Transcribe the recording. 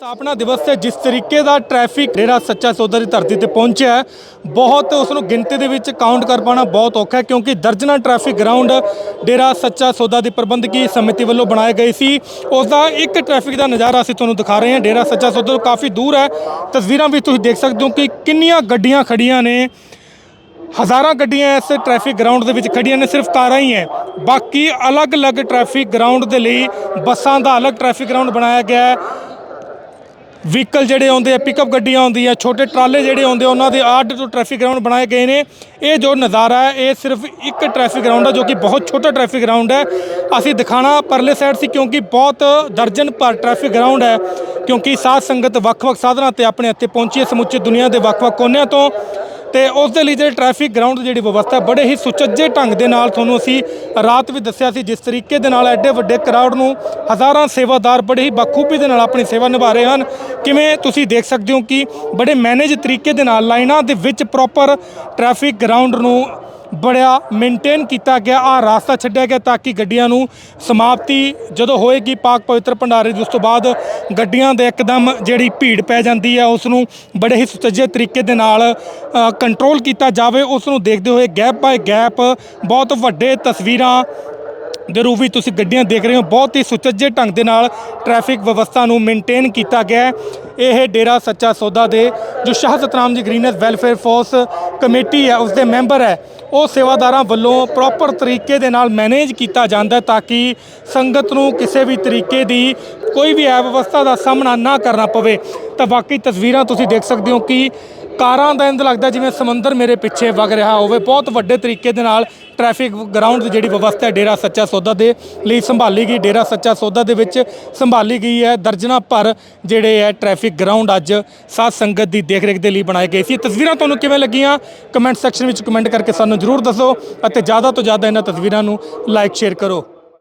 ਸਥਾਪਨਾ ਦਿਵਸ ਤੇ ਜਿਸ ਤਰੀਕੇ ਦਾ ਟ੍ਰੈਫਿਕ ਡੇਰਾ ਸੱਚਾ ਸੌਦਾ ਦੀ ਧਰਤੀ ਤੇ ਪਹੁੰਚਿਆ ਹੈ, ਬਹੁਤ ਉਸ ਨੂੰ ਗਿਣਤੀ ਦੇ ਵਿੱਚ ਕਾਊਂਟ ਕਰ ਪਾਉਣਾ ਬਹੁਤ ਔਖਾ ਹੈ ਕਿਉਂਕਿ ਦਰਜਨਾਂ ਟ੍ਰੈਫਿਕ ਗਰਾਊਂਡ ਡੇਰਾ ਸੱਚਾ ਸੌਦਾ ਦੀ ਪ੍ਰਬੰਧਕੀ ਸਮਿਤੀ ਵੱਲੋਂ ਬਣਾਏ ਗਏ ਸੀ। ਉਸ ਦਾ ਇੱਕ ਟ੍ਰੈਫਿਕ ਦਾ ਨਜ਼ਾਰਾ ਅਸੀਂ ਤੁਹਾਨੂੰ ਦਿਖਾ ਰਹੇ ਹਾਂ। ਡੇਰਾ ਸੱਚਾ ਸੌਦਾ ਤੋਂ ਕਾਫੀ ਦੂਰ ਹੈ। ਤਸਵੀਰਾਂ ਵਿੱਚ ਤੁਸੀਂ ਦੇਖ ਸਕਦੇ ਹੋ ਕਿ ਕਿੰਨੀਆਂ ਗੱਡੀਆਂ ਖੜੀਆਂ ਨੇ। ਹਜ਼ਾਰਾਂ ਗੱਡੀਆਂ ਇਸ ਟ੍ਰੈਫਿਕ ਗਰਾਊਂਡ ਦੇ ਵਿੱਚ ਖੜੀਆਂ ਨੇ ਸਿਰਫ ਕਾਰਾਂ ਹੀ ਹੈ। ਬਾਕੀ ਅਲੱਗ-ਅਲੱਗ ਟ੍ਰੈਫਿਕ ਗਰਾਊਂਡ ਦੇ ਲਈ ਬੱਸਾਂ ਦਾ ਅਲੱਗ ਟ੍ਰੈਫਿਕ ਗਰਾਊਂਡ ਬਣਾਇਆ ਗਿਆ ਹੈ। ਵਹੀਕਲ ਜਿਹੜੇ ਆਉਂਦੇ ਆ ਪਿਕਅਪ ਗੱਡੀਆਂ ਆਉਂਦੀਆਂ, ਛੋਟੇ ਟਰਾਲੇ ਜਿਹੜੇ ਆਉਂਦੇ ਉਹਨਾਂ ਦੇ ਆਰਟ ਤੋਂ ਟ੍ਰੈਫਿਕ ਗਰਾਊਂਡ ਬਣਾਏ ਗਏ ਨੇ। ਇਹ ਜੋ ਨਜ਼ਾਰਾ ਹੈ, ਇਹ ਸਿਰਫ ਇੱਕ ਟ੍ਰੈਫਿਕ ਗਰਾਊਂਡ ਹੈ ਜੋ ਕਿ ਬਹੁਤ ਛੋਟਾ ਟ੍ਰੈਫਿਕ ਗਰਾਊਂਡ ਹੈ। ਅਸੀਂ ਦਿਖਾਣਾ ਪਰਲੇ ਸਾਈਡ ਸੀ, ਕਿਉਂਕਿ ਬਹੁਤ ਦਰਜਨ ਭਰ ਟ੍ਰੈਫਿਕ ਗਰਾਊਂਡ ਹੈ, ਕਿਉਂਕਿ ਸਾਧ ਸੰਗਤ ਵੱਖ-ਵੱਖ ਸਾਧਨਾਂ ਤੇ ਆਪਣੇ ਇੱਥੇ ਪਹੁੰਚੀ ਹੈ, ਸਮੁੱਚੀ ਦੁਨੀਆ ਦੇ ਵੱਖ-ਵੱਖ ਕੋਨਿਆਂ ਤੋਂ। ਤੇ ਉਸ ਦੇ ਲਈ ਜਿਹੜੇ ਟ੍ਰੈਫਿਕ ਗਰਾਊਂਡ ਦੀ ਜਿਹੜੀ ਵਿਵਸਥਾ ਬੜੇ ਹੀ ਸੁਚੱਜੇ ਢੰਗ ਦੇ ਨਾਲ ਤੁਹਾਨੂੰ ਅਸੀਂ ਰਾਤ ਵੀ ਦੱਸਿਆ ਸੀ, ਜਿਸ ਤਰੀਕੇ ਦੇ ਨਾਲ ਐਡੇ ਵੱਡੇ ਕਰਾਊਡ ਨੂੰ ਹਜ਼ਾਰਾਂ ਸੇਵਾਦਾਰ ਬੜੇ ਹੀ ਬਖੂਬੀ ਦੇ ਨਾਲ ਆਪਣੀ ਸੇਵਾ ਨਿਭਾ ਰਹੇ ਹਨ। ਕਿਵੇਂ ਤੁਸੀਂ ਦੇਖ ਸਕਦੇ ਹੋ ਕਿ ਬੜੇ ਮੈਨੇਜ ਤਰੀਕੇ ਦੇ ਨਾਲ ਲਾਈਨਾਂ ਦੇ ਵਿੱਚ ਪ੍ਰੋਪਰ ਟ੍ਰੈਫਿਕ ਗਰਾਊਂਡ ਨੂੰ ਬੜਿਆ ਮੇਨਟੇਨ ਕੀਤਾ ਗਿਆ ਆ ਰਾਸਤਾ ਛੱਡਿਆ ਗਿਆ ਤਾਂ ਕਿ ਗੱਡੀਆਂ ਨੂੰ ਸਮਾਪਤੀ ਜਦੋਂ ਹੋਏਗੀ ਪਾਕ ਪਵਿੱਤਰ ਭੰਡਾਰੇ ਦੀ, ਉਸ ਤੋਂ ਬਾਅਦ ਗੱਡੀਆਂ ਦੇ ਇੱਕਦਮ ਜਿਹੜੀ ਭੀੜ ਪੈ ਜਾਂਦੀ ਹੈ, ਉਸ ਨੂੰ ਬੜੇ ਹੀ ਸੁਚੱਜੇ ਤਰੀਕੇ ਦੇ ਨਾਲ ਕੰਟਰੋਲ ਕੀਤਾ ਜਾਵੇ, ਉਸ ਨੂੰ ਦੇਖਦੇ ਹੋਏ ਗੈਪ ਬਾਏ ਗੈਪ ਬਹੁਤ ਵੱਡੇ ਤਸਵੀਰਾਂ ਦੇ ਰੂਪ ਵਿੱਚ ਤੁਸੀਂ ਗੱਡੀਆਂ ਦੇਖ ਰਹੇ ਹੋ, ਬਹੁਤ ਹੀ ਸੁਚੱਜੇ ਢੰਗ ਦੇ ਨਾਲ ਟ੍ਰੈਫਿਕ ਵਿਵਸਥਾ ਨੂੰ ਮੇਨਟੇਨ ਕੀਤਾ ਗਿਆ ਇਹ ਡੇਰਾ ਸੱਚਾ ਸੌਦਾ ਦੇ, ਜੋ ਸ਼ਾਹ ਸਤਨਾਮ ਜੀ ਗ੍ਰੀਨਸ ਵੈਲਫੇਅਰ ਫੋਰਸ ਕਮੇਟੀ ਹੈ ਉਸ ਦੇ ਮੈਂਬਰ ਹੈ, ਉਹ ਸੇਵਾਦਾਰਾਂ ਵੱਲੋਂ ਪ੍ਰੋਪਰ ਤਰੀਕੇ ਦੇ ਨਾਲ ਮੈਨੇਜ ਕੀਤਾ ਜਾਂਦਾ ਤਾਂ ਕਿ ਸੰਗਤ ਨੂੰ ਕਿਸੇ ਵੀ ਤਰੀਕੇ ਦੀ ਕੋਈ ਵੀ ਅਵਸਥਾ ਦਾ ਸਾਹਮਣਾ ਨਾ ਕਰਨਾ ਪਵੇ। ਤਾਂ ਬਾਕੀ ਤਸਵੀਰਾਂ ਤੁਸੀਂ ਦੇਖ ਸਕਦੇ ਹੋ ਕਿ ਕਾਰਾਂ ਦਾ ਇੰਜ ਲੱਗਦਾ ਜਿਵੇਂ ਸਮੁੰਦਰ ਮੇਰੇ ਪਿੱਛੇ ਵਗ ਰਿਹਾ ਹੋਵੇ। ਬਹੁਤ ਵੱਡੇ ਤਰੀਕੇ ਦੇ ਨਾਲ ਟ੍ਰੈਫਿਕ ਗਰਾਊਂਡ ਦੀ ਜਿਹੜੀ ਵਿਵਸਥਾ ਹੈ, ਡੇਰਾ ਸੱਚਾ ਸੌਦਾ ਦੇ ਲਈ ਸੰਭਾਲੀ ਗਈ। ਡੇਰਾ ਸੱਚਾ ਸੌਦਾ ਦੇ ਵਿੱਚ ਸੰਭਾਲੀ ਗਈ ਹੈ। ਦਰਜਨਾਂ ਭਰ ਜਿਹੜੇ ਹੈ ਟ੍ਰੈਫਿਕ ਗਰਾਊਂਡ ਅੱਜ ਸਾਧ ਸੰਗਤ ਦੀ ਦੇਖਰੇਖ ਦੇ ਲਈ ਬਣਾਏ ਗਏ ਸੀ। ਤਸਵੀਰਾਂ ਤੁਹਾਨੂੰ ਕਿਵੇਂ ਲੱਗੀਆਂ? ਕਮੈਂਟ ਸੈਕਸ਼ਨ ਵਿੱਚ ਕਮੈਂਟ ਕਰਕੇ ਸਾਨੂੰ ਜਰੂਰ ਦੱਸੋ ਅਤੇ ਜ਼ਿਆਦਾ ਤੋਂ ਜ਼ਿਆਦਾ ਇਹਨਾਂ ਤਸਵੀਰਾਂ ਨੂੰ ਲਾਈਕ ਸ਼ੇਅਰ ਕਰੋ।